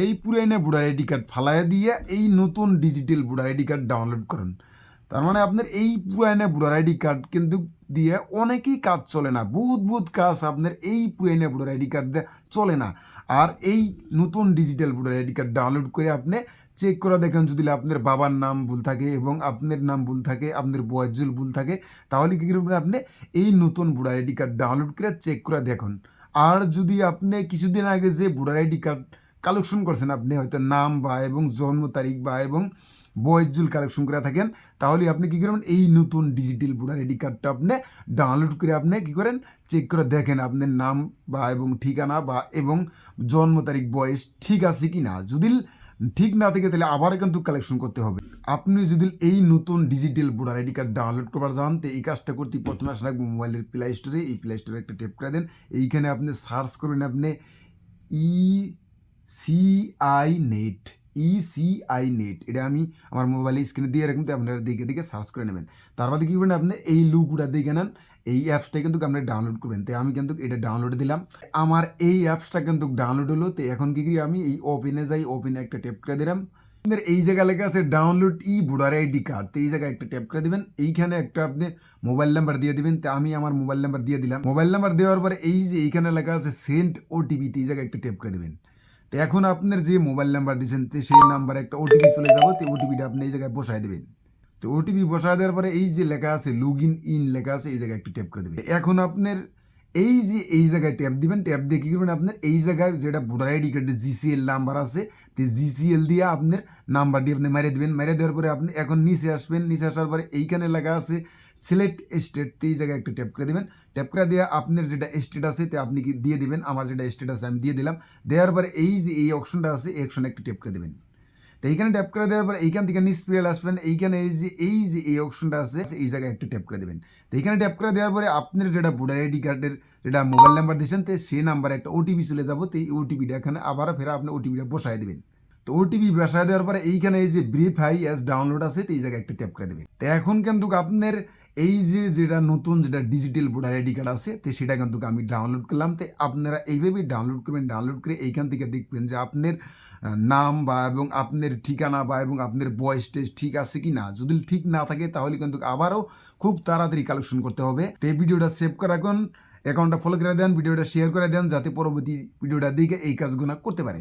এই পুরাইনে voter ID card ফালাইয়া দিয়ে এই নতুন digital voter ID card download করেন। তার মানে আপনার এই পুরাইনা ভোটার আইডি কার্ড কিন্তু দিয়ে অনেকেই কাজ চলে না। বহুত বহুত কাজ আপনার এই পুরাইনা ভোটার আইডি কার্ড দিয়ে চলে না। আর এই নতুন digital voter ID card download করে আপনি চেক করে দেখেন যদি আপনার বাবার নাম ভুল থাকে এবং আপনার নাম ভুল থাকে, আপনার বয়সজুল ভুল থাকে, তাহলে কী করবেন আপনি এই নতুন ভোটার আইডি কার্ড ডাউনলোড করে চেক করে দেখুন। আর যদি আপনি কিছুদিন আগে যে ভোটার আইডি কার্ড কালেকশন করছেন আপনি, হয়তো নাম বা এবং জন্ম তারিখ বা এবং বয়সজুল কালেকশন করে থাকেন, তাহলে আপনি কী করবেন? এই নতুন ডিজিটাল ভোটার আইডি কার্ডটা আপনি ডাউনলোড করে আপনি কী করেন? চেক করে দেখেন আপনার নাম বা এবং ঠিকানা বা এবং জন্ম তারিখ, বয়স ঠিক আছে কি না। যদি ঠিক না থেকে তাহলে আবার কিন্তু কালেকশন করতে হবে। আপনি যদি এই নতুন digital voter ID card download করবার যান, তো এই কাজটা করতে প্রথমে আসা লাগবে মোবাইলের প্লে স্টোরে এই প্লে স্টোরে একটা টেপ করে দেন। এইখানে আপনি সার্চ করবেন আপনি E C I net E C I net এটা আমি আমার মোবাইলে স্ক্রিনে দিয়ে রাখুন তো আপনারা দেখে দেখে সার্চ করে নেবেন। তার কী করবেন আপনি? এই লুকটা দেখে নেন, এই অ্যাপসটা কিন্তু আপনি ডাউনলোড করবেন। তো আমি কিন্তু এটা ডাউনলোড দিলাম। আমার এই অ্যাপসটা কিন্তু ডাউনলোড হলো, তো এখন কি করি আমি? এই ওপেনে যাই ওপেনে একটা টেপ করে দিলাম। আপনার এই জায়গায় লেখা আছে download E voter ID card তো এই জায়গায় একটা ট্যাপ করে দেবেন। এইখানে একটা আপনি মোবাইল নাম্বার দিয়ে দিবেন, তো আমি আমার মোবাইল নাম্বার দিয়ে দিলাম। মোবাইল নাম্বার দেওয়ার পরে এই যে এইখানে লেখা আছে সেন্ট ওটিপি এই জায়গায় একটা ট্যাপ করে দিবেন। তো এখন আপনার যে মোবাইল নাম্বার দিয়েছেন সেই নাম্বারে একটা ওটিপি চলে যাব, তো ওটিপিটা আপনি এই জায়গায় বসায় দেবেন। তো ওটিপি বসায় দেওয়ার পরে এই যে লেখা আছে লগ ইন ইন লেখা আছে, এই জায়গায় একটু ট্যাপ করে দেবেন। এখন আপনার এই যে, এই জায়গায় ট্যাপ দিবেন ট্যাপ দিয়ে কী করবেন আপনার? এই জায়গায় যেটা ভোটার আইডি কার্ডে জিসিএল নাম্বার আছে, তো জিসিএল দিয়ে আপনার নাম্বার দিয়ে আপনি মেরে দেবেন। মেরে দেওয়ার পরে আপনি এখন নিচে আসবেন, নিচে আসার পরে এইখানে লেখা আছে সিলেক্ট স্টেট তো এই জায়গায় একটা ট্যাপ করে দেবেন। ট্যাপ করে দিয়ে আপনার যেটা স্টেট আছে, তো আপনি কি দিয়ে দেবেন? আমার যেটা স্টেট আছে, আমি দিয়ে দিলাম। দেওয়ার পরে এই যে এই অপশনটা আছে, এই অপশনে একটা ট্যাপ করে দেবেন। তো এইখানে ট্যাপ করে দেওয়ার পরে এইখান থেকে নিচ আসবেন। এইখানে এই যে এই যে এই অপশনটা আছে, এই জায়গায় একটা ট্যাপ করে দেবেন। তো এইখানে ট্যাপ করে দেওয়ার পরে আপনার যেটা ভোটার আইডি কার্ডের যেটা মোবাইল নাম্বার দিয়েছেন, তো সেই নাম্বারে একটা ওটিপি চলে যাব। তো এই ওটিপিটা এখানে আবার ফেরা, আপনি ওটিপিটা বসায় দেবেন। তো ওটিপি বসায় দেওয়ার পরে এইখানে এই যে ব্রিফ হাই অ্যাস ডাউনলোড আছে এই জায়গায় একটা ট্যাপ করে দেবেন। তো এখন কিন্তু আপনার এই যে যেটা নতুন যেটা ডিজিটাল ভোটার আইডি কার্ড আছে, তো সেটা কিন্তু আমি ডাউনলোড করলাম। তো আপনারা এইভাবেই ডাউনলোড করবেন ডাউনলোড করে এইখান থেকে দেখবেন যে আপনার নাম বা এবং আপনার ঠিকানা বা এবং আপনার বয়স টেস্ট ঠিক আছে কি না। যদি ঠিক না থাকে, তাহলে কিন্তু আবারও খুব তাড়াতাড়ি কালেকশন করতে হবে। তো এই ভিডিওটা সেভ করে রাখুন অ্যাকাউন্টটা ফলো করে দেন, ভিডিওটা শেয়ার করে দেন, যাতে পরবর্তী ভিডিওটা দেখে এই কাজগুলো করতে পারেন।